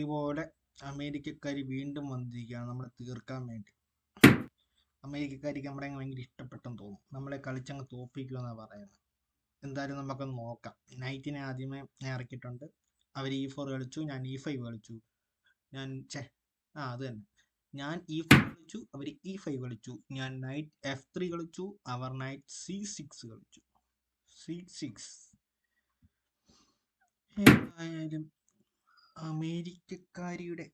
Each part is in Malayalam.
പഴി പോലെ അമേരിക്കക്കാർ വീണ്ടും വന്നിരിക്കുകയാണ് നമ്മളെ തീർക്കാൻ വേണ്ടി. അമേരിക്കക്കാർക്ക് നമ്മളെ ഭയങ്കര ഇഷ്ടപ്പെട്ടെന്ന് തോന്നും. നമ്മളെ കളിച്ചങ്ങ് തോപ്പിക്കുമെന്നാണ് പറയുന്നത് എന്തായാലും നമുക്കൊന്ന് നോക്കാം. നൈറ്റിനെ ആദ്യമേ ഞാൻ ഇറക്കിയിട്ടുണ്ട്. അവർ ഇ ഫോർ കളിച്ചു ഞാൻ ഇ ഫൈവ് കളിച്ചു. ഞാൻ ചേ ആ അത് തന്നെ. ഞാൻ ഇ ഫോർ കളിച്ചു അവർ ഇ ഫൈവ് കളിച്ചു. ഞാൻ നൈറ്റ് എഫ് ത്രീ കളിച്ചു അവർ നൈറ്റ് സി സിക്സ് കളിച്ചു. സി സിക്സ് എന്തായാലും അമേരിക്കക്കാരിയുടെ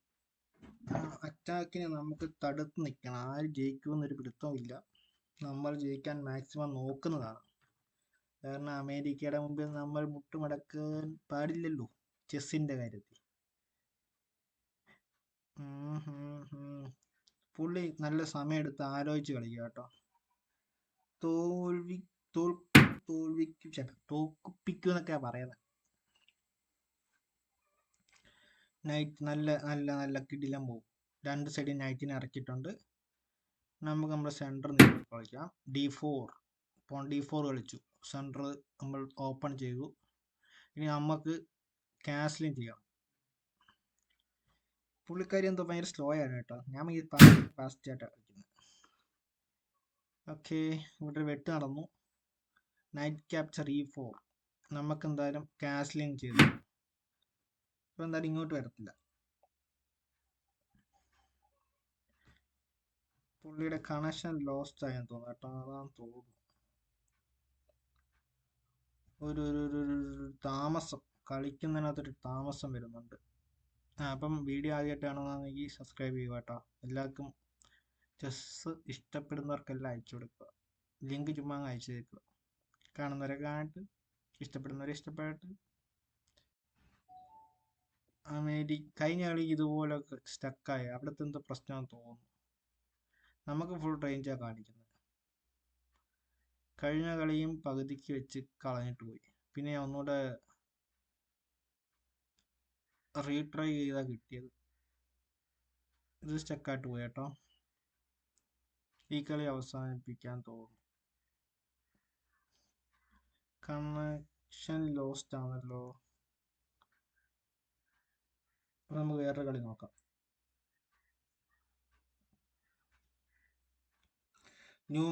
അറ്റാക്കിനെ നമുക്ക് തടുത്ത് നിൽക്കണം. ആര് ജയിക്കുമെന്നൊരു പിടുത്തമില്ല നമ്മൾ ജയിക്കാൻ മാക്സിമം നോക്കുന്നതാണ്. കാരണം അമേരിക്കയുടെ മുമ്പിൽ നമ്മൾ മുട്ടുമടക്കാൻ പാടില്ലല്ലോ ചെസ്സിന്റെ കാര്യത്തിൽ. പുള്ളി നല്ല സമയമെടുത്ത് ആലോചിച്ച് കളിക്കുക കേട്ടോ. തോൽവി തോൽ തോൽവിക്കും തോൽപ്പിക്കും എന്നൊക്കെയാ പറയുന്നത് നൈറ്റ് നല്ല നല്ല നല്ല കിടിലം പോകും രണ്ട് സൈഡിൽ നൈറ്റിനെ ഇറക്കിയിട്ടുണ്ട്. നമുക്ക് നമ്മുടെ സെന്റർ കളിക്കാം. ഡി ഫോർ ഇപ്പോൾ ഡി ഫോർ കളിച്ചു. സെന്റർ നമ്മൾ ഓപ്പൺ ചെയ്തു. ഇനി നമുക്ക് ക്യാൻസലിങ് ചെയ്യാം. പുള്ളിക്കാരി എന്തോ ഭയങ്കര സ്ലോ ആണ് കേട്ടോ. ഞാൻ ഈ ഫാസ്റ്റ് ആയിട്ടാണ് കളിക്കുന്നത് ഓക്കെ ഇവിടെ വെട്ട് നടന്നു. നൈറ്റ് ക്യാപ്ചർ ഇ ഫോർ നമുക്ക് എന്തായാലും ക്യാൻസലിങ് ചെയ്തു. ഇപ്പൊ എന്തായാലും ഇങ്ങോട്ട് വരത്തില്ല. പുള്ളിയുടെ കണക്ഷൻ ലോസ്റ്റ് ആയെന്ന് തോന്നുന്നു കേട്ടോ. അതാന്ന് തോന്നുന്നു. ഒരു ഒരു താമസം. കളിക്കുന്നതിനകത്തൊരു താമസം വരുന്നുണ്ട്. ആ അപ്പം വീഡിയോ ആദ്യമായിട്ടാണെന്നെങ്കിൽ സബ്സ്ക്രൈബ് ചെയ്യുക കേട്ടോ. എല്ലാവർക്കും ചെസ് ഇഷ്ടപ്പെടുന്നവർക്കെല്ലാം അയച്ചു കൊടുക്കുക. ലിങ്ക് ചുമ്മാ അയച്ചു തേക്കുക. കാണുന്നവരെ കാണട്ട് ഇഷ്ടപ്പെടുന്നവരെ ഇഷ്ടപ്പെടട്ട് അമേരി കഴിഞ്ഞ കളി ഇതുപോലെ സ്റ്റക്കായി അവിടുത്തെ എന്തോ പ്രശ്നമാണെന്ന് തോന്നുന്നു. നമുക്ക് ഫുൾ റേഞ്ചാണ് കാണിക്കുന്നത്. കഴിഞ്ഞ കളിയും പകുതിക്ക് വെച്ച് കളഞ്ഞിട്ട് പോയി. പിന്നെ ഒന്നുകൂടെ റീട്രൈ ചെയ്താ കിട്ടിയത്. ഇത് സ്റ്റക്കായിട്ട് പോയി കേട്ടോ. ഈ കളി അവസാനിപ്പിക്കാൻ തോന്നുന്നു. കണക്ഷൻ ലോസ്റ്റ് ആണല്ലോ. അപ്പൊ നമുക്ക് വേറൊരു കളി നോക്കാം. ന്യൂ